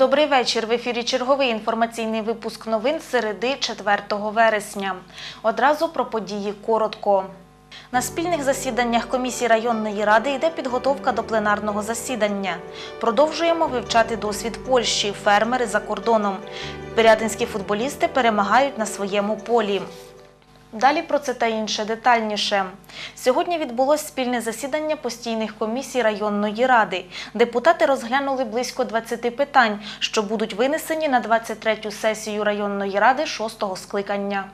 Добрий вечір. В ефірі черговий інформаційний випуск новин середи 4 вересня. Одразу про події коротко. На спільних засіданнях комісії районної ради йде підготовка до пленарного засідання. Продовжуємо вивчати досвід Польщі, фермери за кордоном. Пирятинські футболісти перемагають на своєму полі. Далі про це та інше детальніше. Сьогодні відбулось спільне засідання постійних комісій районної ради. Депутати розглянули близько 20 питань, що будуть винесені на 23-ю сесію районної ради 6-го скликання.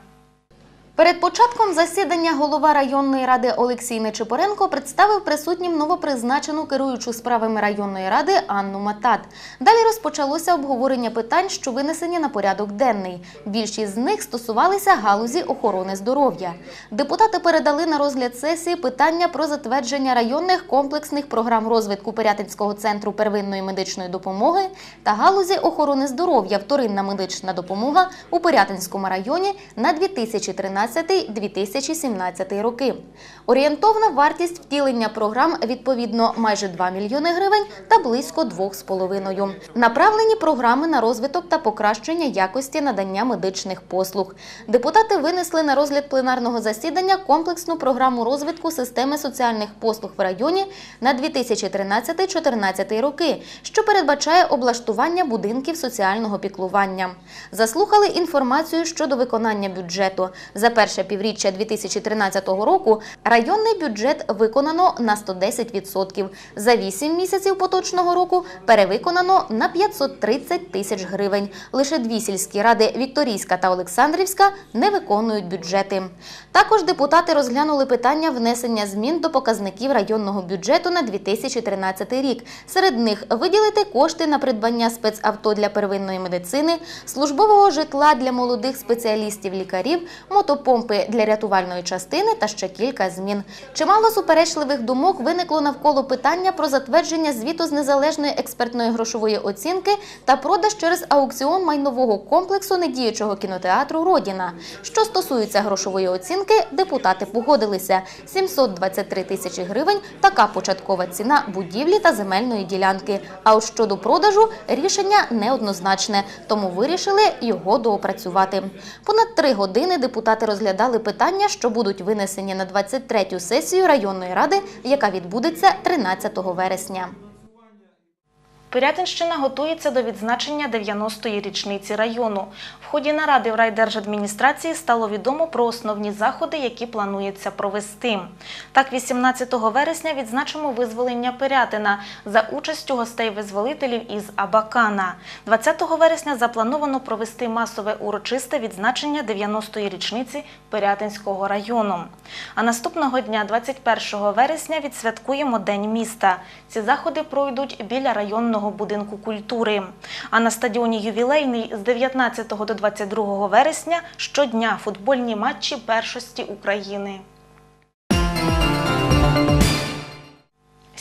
Перед початком засідання голова районної ради Олексій Нечипоренко представив присутнім новопризначену керуючу справами районної ради Анну Матат. Далі розпочалося обговорення питань, що винесені на порядок денний. Більшість з них стосувалися галузі охорони здоров'я. Депутати передали на розгляд сесії питання про затвердження районних комплексних програм розвитку Пирятинського центру первинної медичної допомоги та галузі охорони здоров'я вторинна медична допомога у Пирятинському районі на 2013-2017 роки. Орієнтовна вартість втілення програм відповідно майже 2 мільйони гривень та близько 2,5. Направлені програми на розвиток та покращення якості надання медичних послуг. Депутати винесли на розгляд пленарного засідання комплексну програму розвитку системи соціальних послуг в районі на 2013-2014 роки, що передбачає облаштування будинків соціального піклування. Заслухали інформацію щодо виконання бюджету. Перше півріччя 2013 року районний бюджет виконано на 110%. За 8 місяців поточного року перевиконано на 530 тисяч гривень. Лише дві сільські ради Вікторійська та Олександрівська не виконують бюджети. Також депутати розглянули питання внесення змін до показників районного бюджету на 2013 рік. Серед них виділити кошти на придбання спецавто для первинної медицини, службового житла для молодих спеціалістів-лікарів, мотопомпи для рятувальної частини та ще кілька змін. Чимало суперечливих думок виникло навколо питання про затвердження звіту з незалежної експертної грошової оцінки та продаж через аукціон майнового комплексу недіючого кінотеатру Родіна. Що стосується грошової оцінки, депутати погодилися 723 тисячі гривень. Така початкова ціна будівлі та земельної ділянки. А от щодо продажу рішення неоднозначне, тому вирішили його доопрацювати. Понад три години депутати розглядали питання, що будуть винесені на 23-ю сесію районної ради, яка відбудеться 13 вересня. Пирятинщина готується до відзначення 90-ї річниці району. В ході наради в райдержадміністрації стало відомо про основні заходи, які планується провести. Так, 18 вересня відзначимо визволення Пирятина за участю гостей-визволителів із Абакана. 20 вересня заплановано провести масове урочисте відзначення 90-ї річниці Пирятинського району. А наступного дня, 21 вересня, відсвяткуємо День міста. Ці заходи пройдуть біля районного будинку культури. А на стадіоні ювілейний з 19 до 22 вересня щодня футбольні матчі першості України.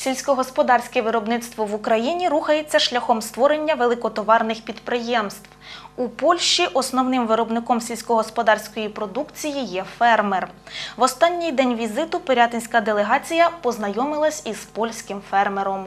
Сільськогосподарське виробництво в Україні рухається шляхом створення великотоварних підприємств. У Польщі основним виробником сільськогосподарської продукції є фермер. В останній день візиту пирятинська делегація познайомилась із польським фермером.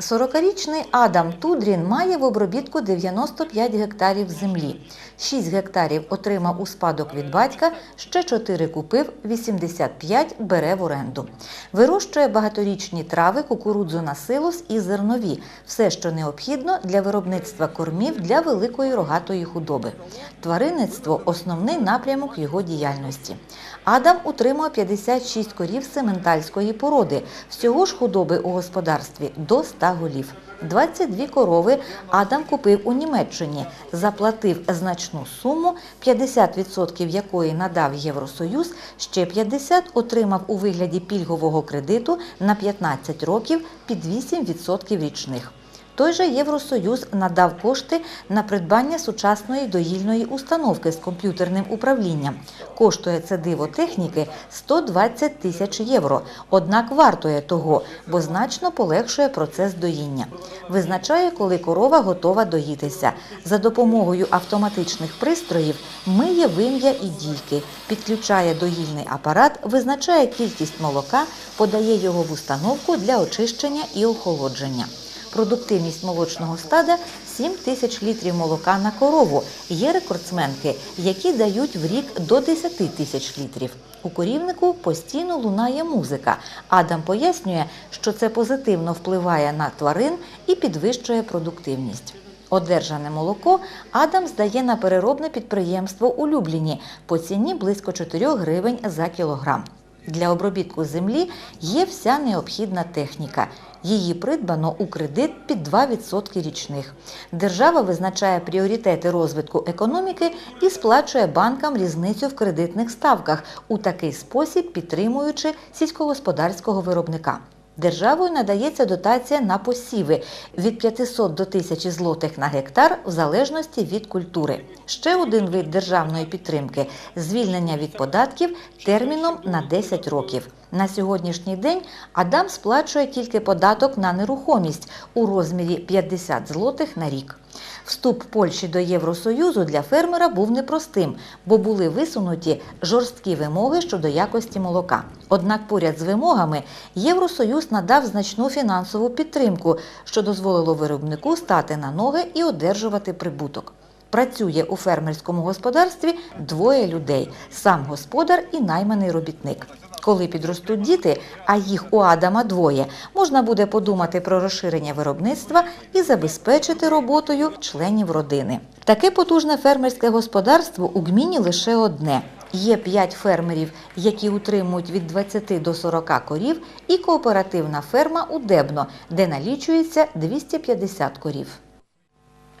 40-річний Адам Тудрін має в обробітку 95 гектарів землі. 6 гектарів отримав у спадок від батька, ще 4 купив, 85 бере в оренду. Вирощує багаторічні трави, кукурудзу на силос і зернові – все, що необхідно для виробництва кормів для великої рогатої худоби. Тваринництво – основний напрямок його діяльності. Адам утримав 56 корів сементальської породи. Всього ж худоби у господарстві до 100 голів. 22 корови Адам купив у Німеччині, заплатив значну суму, 50% якої надав Євросоюз, ще 50 отримав у вигляді пільгового кредиту на 15 років під 8% річних. Той же Євросоюз надав кошти на придбання сучасної доїльної установки з комп'ютерним управлінням. Коштує це диво техніки 120 тисяч євро, однак вартує того, бо значно полегшує процес доїння. Визначає, коли корова готова доїтися. За допомогою автоматичних пристроїв миє вим'я і дійки, підключає доїльний апарат, визначає кількість молока, подає його в установку для очищення і охолодження. Продуктивність молочного стада 7 тисяч літрів молока на корову. Є рекордсменки, які дають в рік до 10 тисяч літрів. У корівнику постійно лунає музика. Адам пояснює, що це позитивно впливає на тварин і підвищує продуктивність. Одержане молоко Адам здає на переробне підприємство у Любліні по ціні близько 4 гривень за кілограм. Для обробітку землі є вся необхідна техніка. Її придбано у кредит під 2% річних. Держава визначає пріоритети розвитку економіки і сплачує банкам різницю в кредитних ставках, у такий спосіб підтримуючи сільськогосподарського виробника. Державою надається дотація на посіви від 500 до 1000 злотих на гектар в залежності від культури. Ще один вид державної підтримки звільнення від податків терміном на 10 років. На сьогоднішній день Адам сплачує тільки податок на нерухомість у розмірі 50 злотих на рік. Вступ Польщі до Євросоюзу для фермера був непростим, бо були висунуті жорсткі вимоги щодо якості молока. Однак поряд з вимогами Євросоюз надав значну фінансову підтримку, що дозволило виробнику стати на ноги і одержувати прибуток. Працює у фермерському господарстві двоє людей: сам господар і найманий робітник. Коли підростуть діти, а їх у Адама двоє, можна буде подумати про розширення виробництва і забезпечити роботою членів родини. Таке потужне фермерське господарство у гміні лише одне. Є п'ять фермерів, які утримують від 20 до 40 корів, і кооперативна ферма у Дебно, де налічується 250 корів.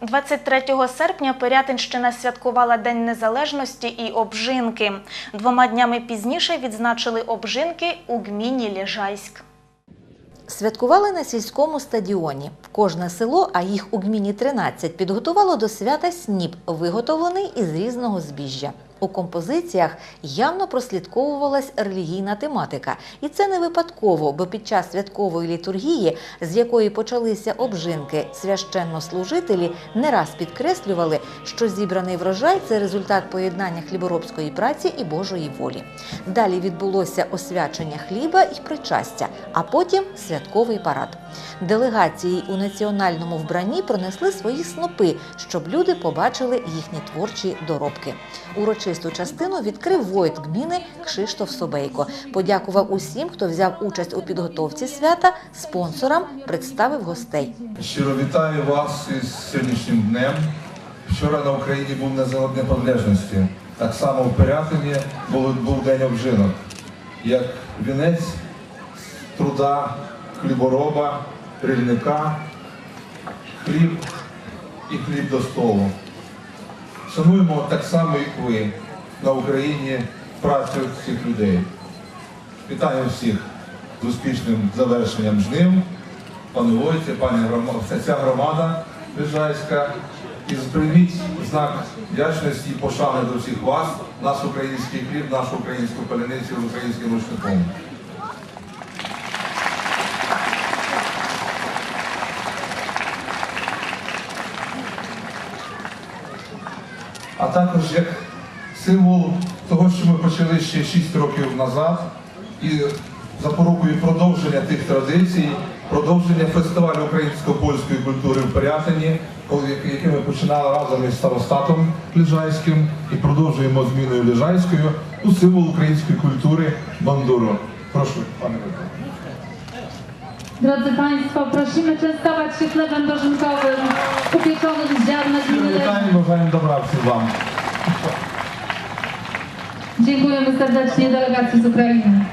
23 серпня Пирятинщина святкувала День Незалежності і обжинки. Двома днями пізніше відзначили обжинки у гміні Ліжайськ. Святкували на сільському стадіоні. Кожне село, а їх у гміні 13, підготувало до свята сніп, виготовлений із різного збіжжя. У композиціях явно прослідковувалась релігійна тематика, і це не випадково, бо під час святкової літургії, з якої почалися обжинки, священнослужителі не раз підкреслювали, що зібраний врожай це результат поєднання хліборобської праці і Божої волі. Далі відбулося освячення хліба і причастя, а потім святковий парад. Делегації у національному вбранні пронесли свої снопи, щоб люди побачили їхні творчі доробки. Урочисту частину відкрив воїт гміни Кшиштоф Собейко. Подякував усім, хто взяв участь у підготовці свята, спонсорам представив гостей. Щиро вітаю вас із сьогоднішнім днем. Вчора на Україні був День Незалежності. Так само в Пирятині був, був день обжинок. Як вінець труда, хлібороба, рільника, хліб і хліб до столу. Шануємо так само, як ви на Україні працю цих людей. Вітаю всіх з успішним завершенням жнив. Пане Войце, пані громада, ця громада Лежайська. І прийміть знак вдячності і пошани до всіх вас, наш український хліб, нашу українську паляницю українським рушником. Також як символ того, що ми почали ще 6 років назад, і запорукою продовження тих традицій, продовження фестивалю українсько-польської культури в Пирятині, який ми починали разом із старостатом Ліжайським і продовжуємо зміною Ліжайською у символ української культури бандуру. Прошу, пане Миколо. Drodzy Państwo, prosimy częstować się chlebem dożynkowym upieczonym z ziarna gminy Leża. Вітаємо, бажаємо добра Dziękujemy serdecznie delegacji z Ukrainy.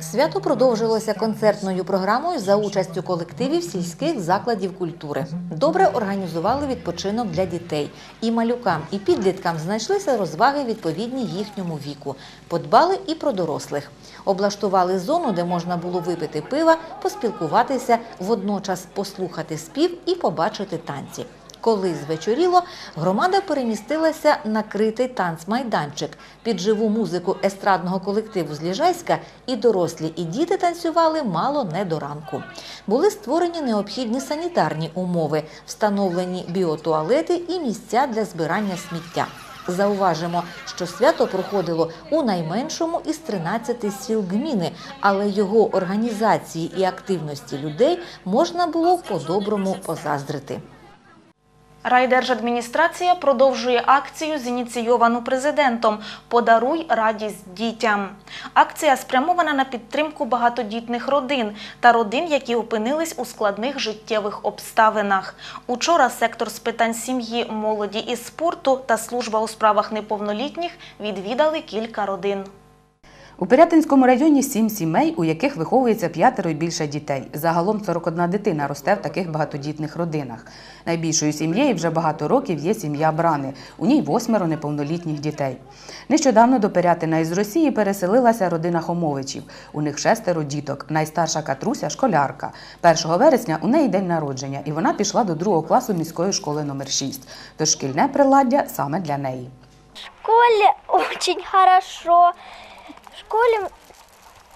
Свято продовжилося концертною програмою за участю колективів сільських закладів культури. Добре організували відпочинок для дітей. І малюкам, і підліткам знайшлися розваги відповідні їхньому віку. Подбали і про дорослих. Облаштували зону, де можна було випити пива, поспілкуватися, водночас послухати спів і побачити танці. Коли звечоріло, громада перемістилася на критий танцмайданчик. Під живу музику естрадного колективу з Ліжайська і дорослі, і діти танцювали мало не до ранку. Були створені необхідні санітарні умови, встановлені біотуалети і місця для збирання сміття. Зауважимо, що свято проходило у найменшому із 13 сіл гміни, але його організації і активності людей можна було по-доброму позаздрити. Райдержадміністрація продовжує акцію, зініційовану президентом Подаруй радість дітям. Акція спрямована на підтримку багатодітних родин та родин, які опинились у складних життєвих обставинах. Учора сектор з питань сім'ї, молоді і спорту та служба у справах неповнолітніх відвідали кілька родин. У Пирятинському районі сім сімей, у яких виховується п'ятеро і більше дітей. Загалом 41 дитина росте в таких багатодітних родинах. Найбільшою сім'єю вже багато років є сім'я Брани. У ній восьмеро неповнолітніх дітей. Нещодавно до Пирятина із Росії переселилася родина Хомовичів. У них шестеро діток. Найстарша Катруся школярка. 1 вересня у неї день народження, і вона пішла до другого класу міської школи номер 6. Тож шкільне приладдя саме для неї. В школе очень хорошо. В школе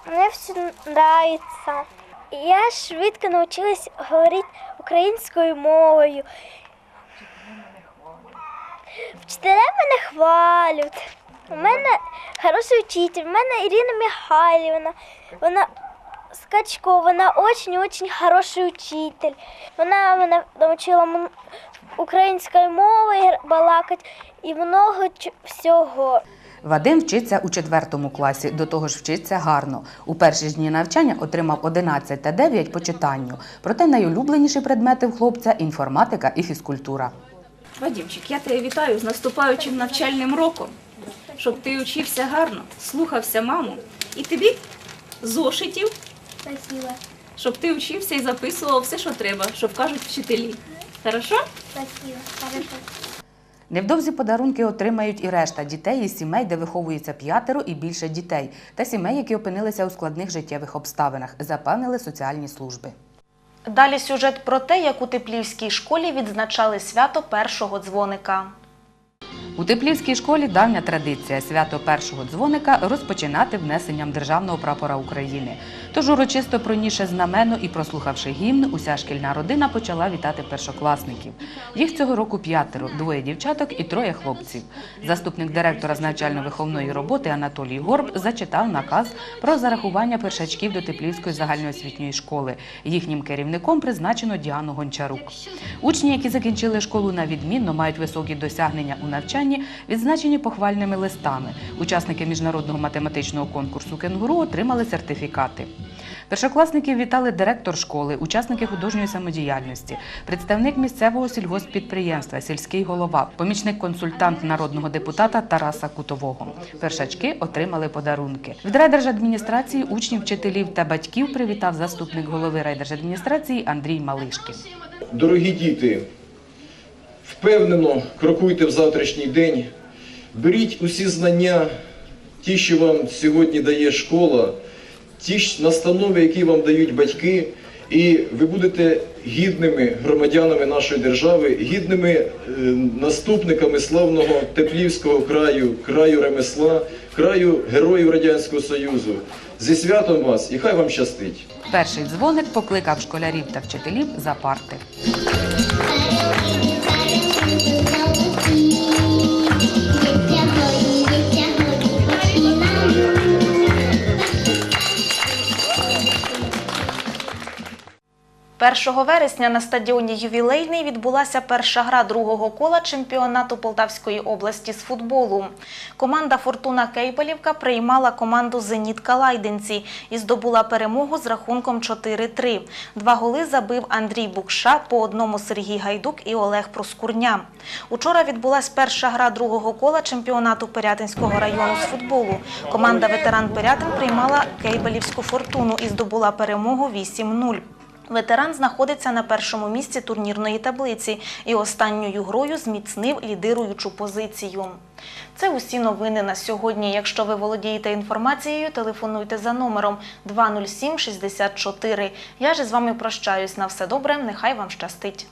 мне все нравится. Я швидко научилась говорити українською мовою. Вчителя мене хвалять. У мене хороший учитель, у мене Ірина Михайлівна. Вона Скачко, вона очень-очень хороший учитель. Вона мене навчила м- українською мовою балакати і много всього. Вадим вчиться у четвертому класі, до того ж вчиться гарно. У перші ж дні навчання отримав 11 та 9 по читанню. Проте найулюбленіші предмети в хлопця інформатика і фізкультура. Вадімчик, я тебе вітаю з наступаючим навчальним роком, щоб ти вчився гарно, слухався маму і тобі зошитів, Спасибо. щоб ти вчився і записував все, що треба, щоб кажуть вчителі. Хорошо? Спасибо. Хорошо. Невдовзі подарунки отримають і решта дітей із сімей, де виховується п'ятеро і більше дітей, та сімей, які опинилися у складних життєвих обставинах, запевнили соціальні служби. Далі сюжет про те, як у Теплівській школі відзначали свято першого дзвоника. У Теплівській школі давня традиція свято першого дзвоника розпочинати внесенням державного прапора України. Тож урочисто пронісши знамено і прослухавши гімн, уся шкільна родина почала вітати першокласників. Їх цього року п'ятеро, двоє дівчаток і троє хлопців. Заступник директора з навчально-виховної роботи Анатолій Горб зачитав наказ про зарахування першачків до Теплівської загальноосвітньої школи. Їхнім керівником призначено Діану Гончарук. Учні, які закінчили школу на відмінно, мають високі досягнення у навчанні, відзначені похвальними листами. Учасники міжнародного математичного конкурсу Кенгуру отримали сертифікати. Першокласників вітали директор школи, учасники художньої самодіяльності, представник місцевого сільгосппідприємства, сільський голова, помічник-консультант народного депутата Тараса Кутового. Першачки отримали подарунки. Від райдержадміністрації учнів, вчителів та батьків привітав заступник голови райдержадміністрації Андрій Малишкін. Дорогі діти, впевнено крокуйте в завтрашній день, беріть усі знання, ті, що вам сьогодні дає школа, ті настанови, які вам дають батьки, і ви будете гідними громадянами нашої держави, гідними е, наступниками славного Теплівського краю, краю ремесла, краю героїв Радянського Союзу. Зі святом вас і хай вам щастить! Перший дзвоник покликав школярів та вчителів за парти. Першого вересня на стадіоні Ювілейний відбулася перша гра другого кола чемпіонату Полтавської області з футболу. Команда Фортуна Кейпелівка приймала команду Зеніт Калайденці і здобула перемогу з рахунком 4-3. Два голи забив Андрій Букша, по одному Сергій Гайдук і Олег Проскурня. Учора відбулася перша гра другого кола чемпіонату Пирятинського району з футболу. Команда ветеран Пирятин приймала Кейбелівську фортуну і здобула перемогу 8-0. Ветеран знаходиться на першому місці турнірної таблиці і останньою грою зміцнив лідируючу позицію. Це усі новини на сьогодні. Якщо ви володієте інформацією, телефонуйте за номером 207 64. Я ж з вами прощаюсь. На все добре, нехай вам щастить.